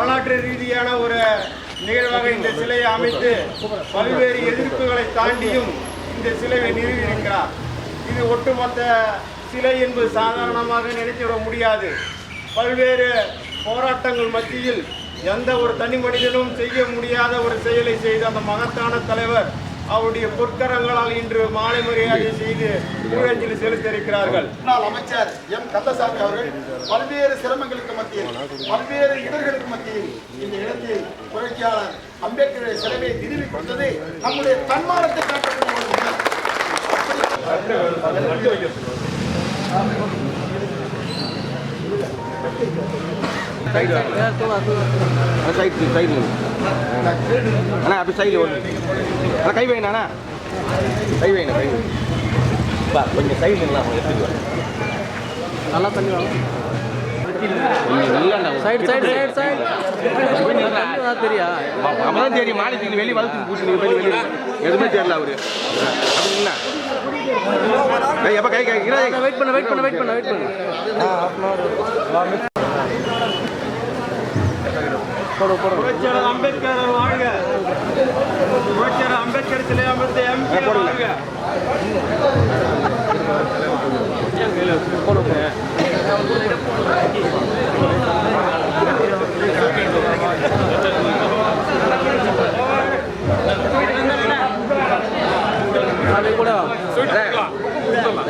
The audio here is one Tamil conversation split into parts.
வரலாற்று ரீதியான ஒரு நிகழ்வாக இந்த சிலையை அமைத்து பல்வேறு எதிர்ப்புகளை தாண்டியும் இந்த சிலையை நிறுவியிருக்கிறார். இது ஒட்டுமொத்த சிலை என்பது சாதாரணமாக நினைத்துவிட முடியாது. பல்வேறு போராட்டங்கள் மத்தியில் எந்த ஒரு தனி மனிதனும் செய்ய முடியாத ஒரு செயலை செய்த அந்த மகத்தான தலைவர் அவருடைய பொற்கரங்களால் இன்று மாலை மரியாதை செய்து ஊழஞ்சலி செலுத்த இருக்கிறார்கள் முன்னாள் அமைச்சர் எம். கந்தசாமி அவர்கள் பல்வேறு சிரமங்களுக்கு மத்தியில் பல்வேறு இடர்களுக்கு மத்தியில் இந்த இடத்தில் புரட்சியாளர் அம்பேத்கர் சிலையை திரும்பி கொடுத்தது நம்முடைய தன்மானத்தை காட்டக்கூடிய நிகழ்வு. சைடு சைடு அண்ணா அப்படி சைடில் ஒன்று அண்ணா கை வைங்க அண்ணா கை வைங்க கை வைங்க பா கொஞ்சம் சைடு இல்லை எடுத்துட்டு வரேன் நல்லா தண்ணி வாங்க சைடு சைடு சைடு சைடு தெரியா அப்பதான் தெரியும். மாநிலத்துக்கு வெளியே வளர்த்து கூட்டி வெளியே வெளியே எதுவுமே தெரியல அவரு. கை கை கை. கை வெயிட் பண்ண வெயிட் பண்ண வெயிட் பண்ண வெயிட் பண்ண. போடு போடு அம்பேத்கர் வாழ்க புரட்சியாளர் அம்பேத்கர் சிலை அமைத்த எம்பி வாழ்க அது கூட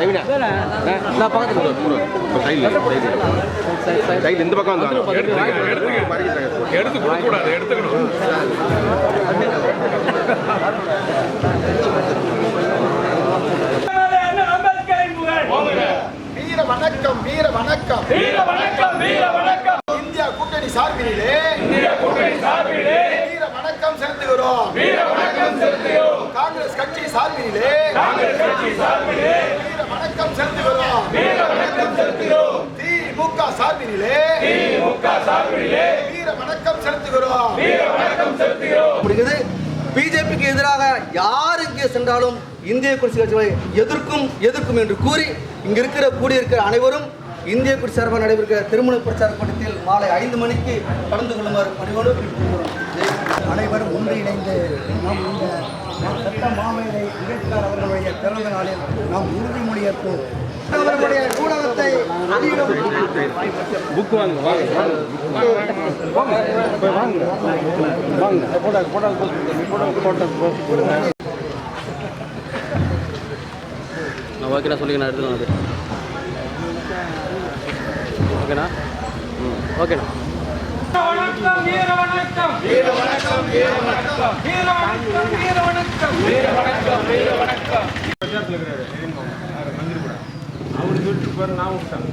நான் பக்கத்துல சைடில் சைடு சைடு சைடு இந்த பக்கம் எடுத்து கொடுக்க கூடாது எடுத்துக்கணும் வீர வணக்கம் வீர வணக்கம். வீர வணக்கம் வீர வணக்கம். இந்தியா கூட்டணி சார்பிலே. இந்திய கூட்டணி சார்பிலே. வீர வணக்கம் செலுத்துகிறோம். வீர வணக்கம் செலுத்துகிறோம். காங்கிரஸ் கட்சி சார்பிலே. காங்கிரஸ் கட்சி சார்பிலே. வணக்கம் செலுத்துகிறோம். வீர வணக்கம் செலுத்துகிறோம் திமுக சார்பிலே திமுக சார்பிலே வீர வணக்கம் செலுத்துகிறோம். வீர வணக்கம் செலுத்துகிறோம். முடிகிறது பிஜேபிக்கு எதிராக யார் இங்கே சென்றாலும் இந்திய குடிசை கட்சிகளை எதிர்க்கும் எதிர்க்கும் என்று கூறி இங்க இருக்கிற கூடியிருக்கிற அனைவரும் இந்திய குடிசை சார்பாக நடைபெறுகிற திருமண பிரச்சார கூட்டத்தில் மாலை ஐந்து மணிக்கு கலந்து கொள்ளுமாறு பணிவோடு அனைவரும் ஒன்றிணைந்து நம் இந்த சட்ட மாமேதை அம்பேத்கர் அவர்களுடைய பிறந்த நாளில் நாம் உறுதிமொழியேற்போம் அவர்களுடைய நூலகத்தை புக் வாங்க வாங்க வாங்க வாங்க. வாங்க போட்டோ போட்டோ போட்டோ நான் சொல்லிங்க நான் எடுத்துக்கலாம் அது ஓகேண்ணா? ஓகேண்ணா. வணக்கம் வீர வணக்கம் வீர வணக்கம் வீர வணக்கம் வீர வணக்கம் வீர வணக்கம் வீர வணக்கம் வீர வணக்கம் அவர் சொல்லிட்டு போற நான் விட்டேன்